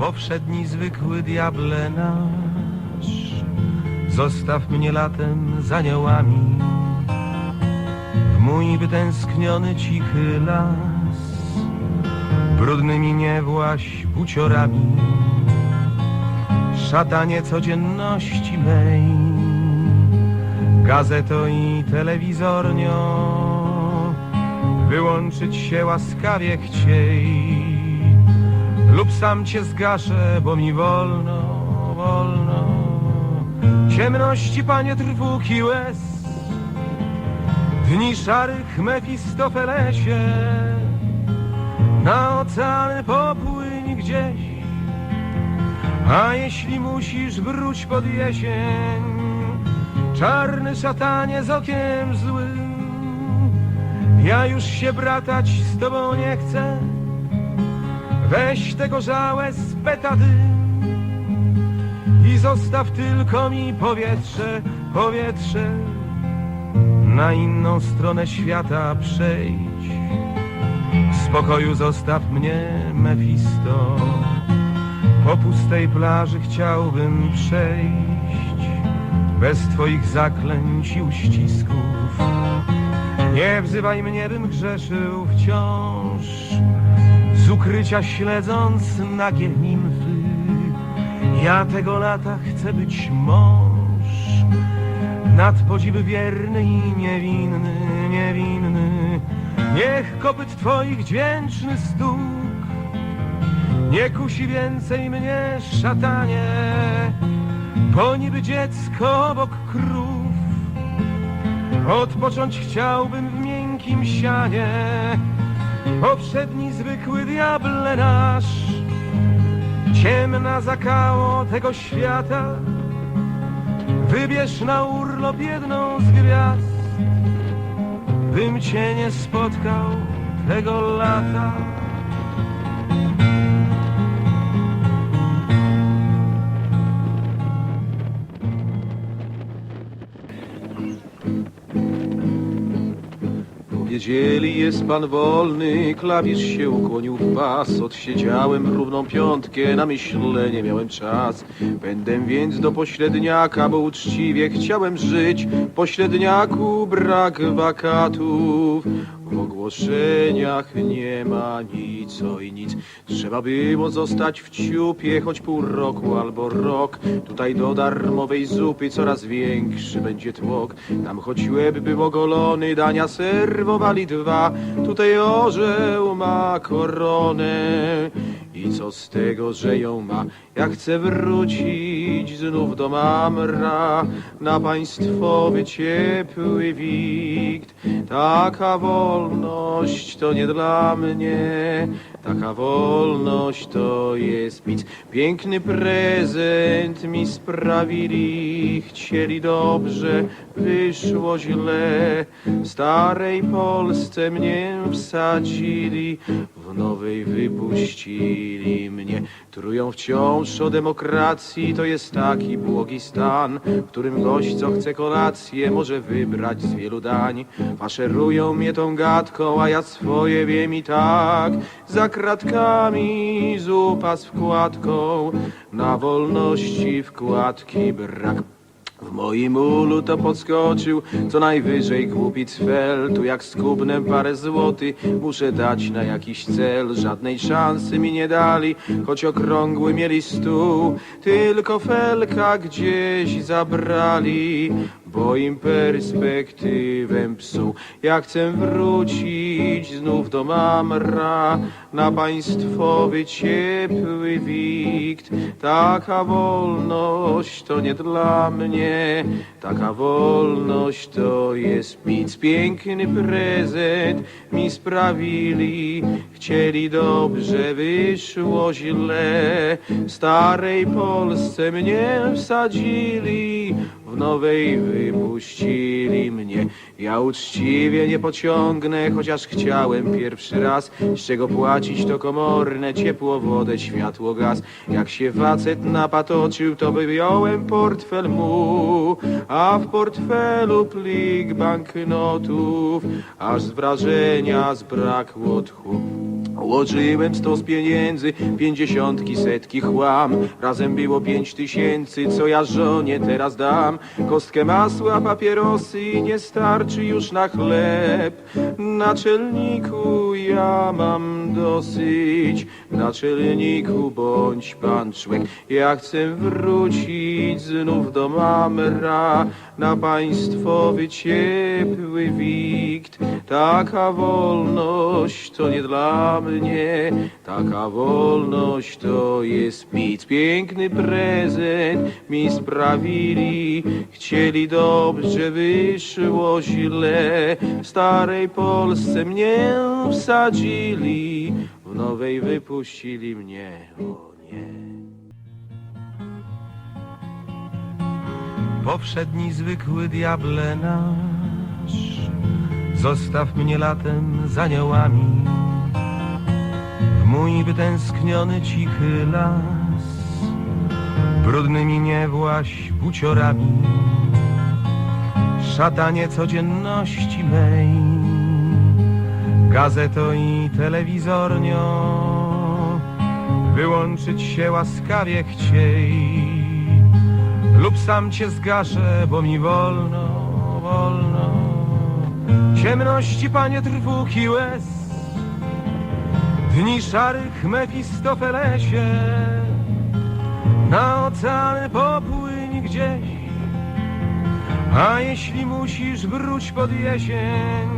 powszedni zwykły diable nasz. Zostaw mnie latem z aniołami w mój wytęskniony cichy las. Brudnymi nie właś buciorami, szatanie codzienności mej. Gazeto i telewizornio, wyłączyć się łaskawie chciej. Lub sam cię zgaszę, bo mi wolno, wolno. Ciemności, panie, trwóki łez, dni szarych Mefistofelesie, na oceany popłyń gdzieś. A jeśli musisz, wróć pod jesień, czarny szatanie z okiem złym. Ja już się bratać z tobą nie chcę, weź tego żałę z petady i zostaw tylko mi powietrze, powietrze. Na inną stronę świata przejdź, w spokoju zostaw mnie, Mefisto. Po pustej plaży chciałbym przejść Bez twoich zaklęć i uścisków Nie wzywaj mnie, bym grzeszył wciąż Z ukrycia śledząc nagie nimfy Ja tego lata chcę być mąż Nad podziwy wierny i niewinny, niewinny Niech kopyt twoich dźwięczny stóp nie kusi więcej mnie szatanie, bo niby dziecko obok krów. Odpocząć chciałbym w miękkim sianie, poprzedni zwykły diable nasz. Ciemna zakało tego świata, wybierz na urlop jedną z gwiazd, bym cię nie spotkał tego lata. Powiedzieli jest pan wolny, klawisz się ukłonił w pas. Odsiedziałem równą piątkę, na myślenie miałem czas. Będę więc do pośredniaka, bo uczciwie chciałem żyć. Pośredniaku brak wakatów w ogłoszeniach nie ma nic, oj nic. Trzeba było zostać w ciupie choć pół roku albo rok. Tutaj do darmowej zupy coraz większy będzie tłok. Tam choć łeb był ogolony, dania serwowali dwa. Tutaj orzeł ma koronę. I co z tego, że ją ma? Ja chcę wrócić znów do mamra na państwowy ciepły wikt. Taka wolność to nie dla mnie, taka wolność to jest pic. Piękny prezent mi sprawili, chcieli dobrze, wyszło źle. W starej Polsce mnie wsadzili, nowej wypuścili mnie. Trują wciąż o demokracji, to jest taki błogi stan, w którym gość, co chce kolację, może wybrać z wielu dań. Faszerują mnie tą gadką, a ja swoje wiem i tak. Za kratkami zupa z wkładką, na wolności wkładki brak. W moim ulu to podskoczył, co najwyżej głupi cfel. Tu jak skubnę parę złotych, muszę dać na jakiś cel. Żadnej szansy mi nie dali, choć okrągły mieli stół. Tylko felka gdzieś zabrali, bo im perspektywę psuł. Ja chcę wrócić znów do mamra, na państwowy ciepły wikt. Taka wolność to nie dla mnie, taka wolność to jest nic. Piękny prezent mi sprawili, chcieli dobrze, wyszło źle. Starej Polsce mnie wsadzili, w nowej wypuścili mnie. Ja uczciwie nie pociągnę, chociaż chciałem pierwszy raz. Z czego płacić to komorne, ciepło, wodę, światło, gaz. Jak się facet napatoczył, to wyjąłem portfel mu, a w portfelu plik banknotów, aż z wrażenia zbrakło tchu. Położyłem stos pieniędzy, pięćdziesiątki, setki chłam. Razem było pięć tysięcy, co ja żonie teraz dam. Kostkę masła, papierosy nie starczy już na chleb. Naczelniku, ja mam dosyć. Naczelniku, bądź pan człek. Ja chcę wrócić znów do mamra na państwowy ciepły wikt. Taka wolność to nie dla mnie, taka wolność to jest mit. Piękny prezent mi sprawili, chcieli dobrze, wyszło źle. W starej Polsce mnie wsadzili, w nowej wypuścili mnie, o nie. Powszedni zwykły diable nasz Zostaw mnie latem z aniołami. W mój wytęskniony cichy las Brudnymi nie właś buciorami. Szatanie codzienności mej Gazeto i telewizornio Wyłączyć się łaskawie chciej lub sam cię zgaszę, bo mi wolno, wolno. Ciemności, panie, trwóg i łez, dni szarych Mefistofelesie, na oceany popłyń gdzieś, a jeśli musisz, wróć pod jesień,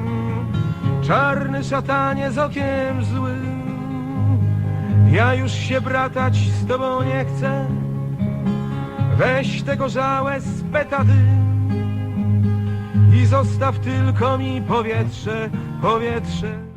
czarny szatanie z okiem złym. Ja już się bratać z tobą nie chcę, Weź tego żałę z petady i zostaw tylko mi powietrze, powietrze.